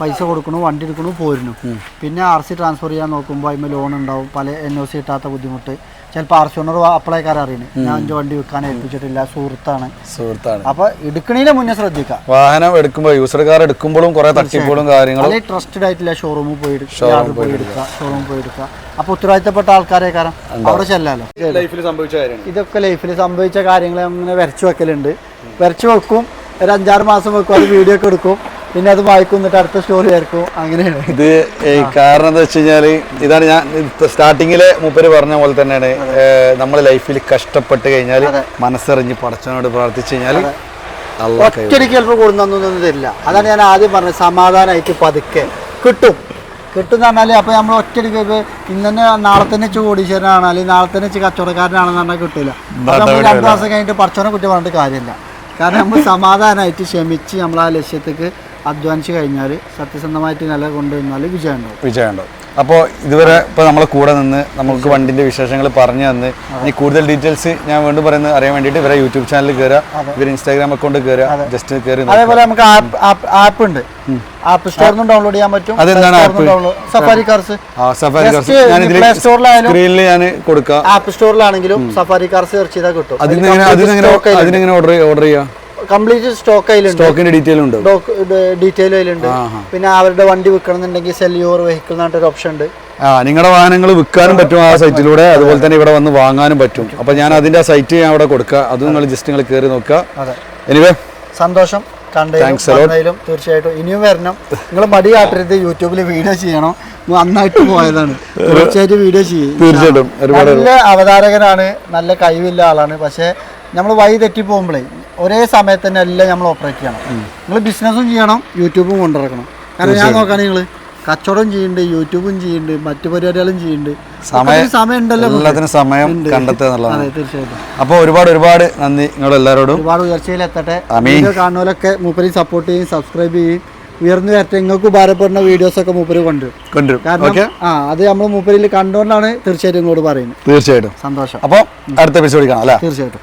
പൈസ കൊടുക്കണു വണ്ടി എടുക്കണു പോരുന്നു. പിന്നെ ആർ സി ട്രാൻസ്ഫർ ചെയ്യാൻ നോക്കുമ്പോൾ അതിന് ലോൺ ഉണ്ടാവും. പല എൻ ഒ സി കിട്ടാത്ത ബുദ്ധിമുട്ട്. ചിലപ്പോൾ അപ്ലൈ അപ്ലൈക്കാർ അറിയുന്നത് ഞാൻ എന്റെ വണ്ടി വിൽക്കാൻ ഏൽപ്പിച്ചിട്ടില്ല സുഹൃത്താണ്. സുഹൃത്താണ്. അപ്പൊ എടുക്കണേനെ മുന്നേ ശ്രദ്ധിക്കാം. വാഹനം എടുക്കുമ്പോൾ യൂസർ കാർ എടുക്കുമ്പോഴും കുറെ തട്ടിപ്പുകളും കാര്യങ്ങളും ട്രസ്റ്റഡ് ആയിട്ടില്ല ഷോറൂമിൽ പോയി പോയി എടുക്കുക ഷോറൂമിൽ പോയി എടുക്കുക അപ്പൊ ഉത്തരവാദിത്തപ്പെട്ട ആൾക്കാരെ കാരണം അവിടെ ചെല്ലാലോ. ലൈഫിൽ സംഭവിച്ച കാര്യമാണ്. ഇതൊക്കെ ലൈഫിൽ സംഭവിച്ച കാര്യങ്ങൾ അങ്ങനെ വരച്ചു വെക്കലുണ്ട്. വരച്ചു വെക്കും. ഒരു അഞ്ചാറ് മാസം വെക്കും അത് വീഡിയോ ഒക്കെ എടുക്കും. പിന്നെ അത് വായിക്കും എന്നിട്ട് അടുത്ത സ്റ്റോറി ആയിരിക്കും. അങ്ങനെയാണ്. ഇത് കാരണം എന്താ വെച്ച് കഴിഞ്ഞാൽ ഇതാണ് ഞാൻ സ്റ്റാർട്ടിങ്ങിലെ മൂപ്പര് പറഞ്ഞ പോലെ തന്നെയാണ്. നമ്മൾ ലൈഫിൽ കഷ്ടപ്പെട്ട് കഴിഞ്ഞാൽ മനസ്സറിഞ്ഞ് പടച്ചവനോട് പ്രാർത്ഥിച്ചു കഴിഞ്ഞാൽ ഒറ്റയ്ക്ക് ചിലപ്പോൾ കൊടുന്നൊന്നും തരില്ല. അതാണ് ഞാൻ ആദ്യം പറഞ്ഞത് സമാധാനമായിട്ട് പതുക്കെ. കിട്ടും. കിട്ടും എന്ന് പറഞ്ഞാൽ അപ്പോൾ നമ്മൾ ഒറ്റയ്ക്ക് ഇപ്പോൾ ഇന്ന് തന്നെ നാളെ തന്നെ വെച്ച് കോടീശ്വരനാണ് അല്ലെങ്കിൽ നാളെ തന്നെ വെച്ച് കച്ചവടക്കാരനാണെന്ന് പറഞ്ഞാൽ കിട്ടില്ല നമ്മൾ രണ്ട് മാസം കഴിഞ്ഞിട്ട് പടച്ചവനെ കുറ്റി പറഞ്ഞിട്ട് കാര്യമില്ല. കാരണം നമ്മൾ സമാധാനമായിട്ട് ക്ഷമിച്ച് നമ്മൾ ആ ലക്ഷ്യത്തേക്ക് അധ്വാനിച്ച് കഴിഞ്ഞാൽ സത്യസന്ധമായിട്ട് നില കൊണ്ടുവന്നാൽ വിജയം വിജയമുണ്ടാവും. വിജയമുണ്ടോ അപ്പോൾ ഇതുവരെ ഇപ്പോൾ നമ്മളെ കൂടെ നിന്ന് നമുക്ക് വണ്ടിന്റെ വിശേഷങ്ങൾ പറഞ്ഞു തന്ന് ഇനി കൂടുതൽ ഡീറ്റെയിൽസ് ഞാൻ വീണ്ടും പറയുന്നത് അറിയാൻ വേണ്ടിയിട്ട് ഇവരെ യൂട്യൂബ് ചാനൽ കയറുക ഇവർ ഇൻസ്റ്റാഗ്രാം അക്കൗണ്ട് കയറുക ജസ്റ്റ് കയറി. അതേപോലെ നമുക്ക് ആപ്പ് ഉണ്ട് ആപ്പ് സ്റ്റോറിൽ നിന്ന് ഡൗൺലോഡ് ചെയ്യാൻ പറ്റും. അതെന്താണ് ആപ്പ്? സഫാരി കാർസ് ആ. സഫാരി കാർസ് ഞാൻ ഇതിൽ സ്ക്രീനിൽ ഞാൻ കൊടുക്കുക ആപ്പ് സ്റ്റോറിലാണെങ്കിലും സഫാരി കാർസ് സെർച്ച് ചെയ്താൽ കിട്ടും. അതിനെങ്ങനെ അതിനെങ്ങനെ അതിനെങ്ങനെ ഓർഡർ ഓർഡർ ചെയ്യുക കംപ്ലീറ്റ് സ്റ്റോക്ക് അതിലുണ്ട് സ്റ്റോക്കിന്റെ ഡീറ്റെയിൽ ഉണ്ട്. ഡീറ്റെയിൽ അതിലുണ്ട് പിന്നെ അവരുടെ വണ്ടി വിൽക്കണമെന്നുണ്ടെങ്കിൽ സെൽ യുവർ വെഹിക്കിൾ എന്ന് ഒരു ഓപ്ഷൻ ഉണ്ട്. ആ നിങ്ങളുടെ വാഹനങ്ങൾ വിൽക്കാനും പറ്റും ആ സൈറ്റിലൂടെ അതുപോലെ തന്നെ ഇവിടെ വന്ന് വാങ്ങാനും പറ്റും. അപ്പൊ ഞാൻ അതിന്റെ ആ സൈറ്റ് ഞാൻ അവിടെ കൊടുക്കുക അതും നിങ്ങൾ ജസ്റ്റ് നിങ്ങൾ കയറി നോക്കുക. എനിവേ സന്തോഷം. കണ്ടതിലും വന്നതിലും തീർച്ചയായിട്ടും ഇനിയും വരണം. നിങ്ങൾ മടി കാട്ടരുത് യൂട്യൂബിൽ വീഡിയോ ചെയ്യണം. നന്നായിട്ട് പോയതാണ്. തീർച്ചയായിട്ടും വീഡിയോ ചെയ്യും. തീർച്ചയായിട്ടും. നല്ല അവതാരകനാണ്. നല്ല കഴിവില്ല ആളാണ്. പക്ഷേ നമ്മൾ വഴി തെറ്റി പോകുമ്പോഴേ ഒരേ സമയത്ത് തന്നെ എല്ലാം നമ്മൾ ഓപ്പറേറ്റ് ചെയ്യണം. നിങ്ങൾ ബിസിനസ്സും ചെയ്യണം യൂട്യൂബും കൊണ്ടിറക്കണം കാരണം ഞാൻ നോക്കാൻ നിങ്ങൾ കച്ചവടം ചെയ്യുന്നുണ്ട് യൂട്യൂബും ചെയ്യുന്നുണ്ട് മറ്റു പരിപാടികളും ചെയ്യുന്നുണ്ട്. സമയം സമയം ഉണ്ടല്ലോ എല്ലാത്തിനും സമയം കണ്ടെത്തുക എന്നുള്ളതാണ്. തീർച്ചയായിട്ടും. അപ്പോൾ ഒരുപാട് ഒരുപാട് നന്ദി നിങ്ങൾ എല്ലാവരോടും ഒരുപാട് ഉയർച്ചയിൽ എത്തട്ടെ. വീഡിയോ കാണുന്നവരൊക്കെ മൂപ്പരി സപ്പോർട്ട് ചെയ്യും സബ്സ്ക്രൈബ് ചെയ്യും. ഉയർന്നു വരട്ടെ. നിങ്ങൾക്ക് ഉപകാരപ്പെടുന്ന വീഡിയോസ് ഒക്കെ മൂപ്പര് കൊണ്ടുവരും. കൊണ്ടുവരും. കാരണം ആ അത് നമ്മൾ മൂപ്പരിൽ കണ്ടുകൊണ്ടാണ് തീർച്ചയായിട്ടും ഇങ്ങോട്ട് പറയുന്നത്. തീർച്ചയായിട്ടും. സന്തോഷം. അപ്പോൾ അടുത്ത എപ്പിസോഡിൽ കാണാം അല്ലേ? തീർച്ചയായിട്ടും.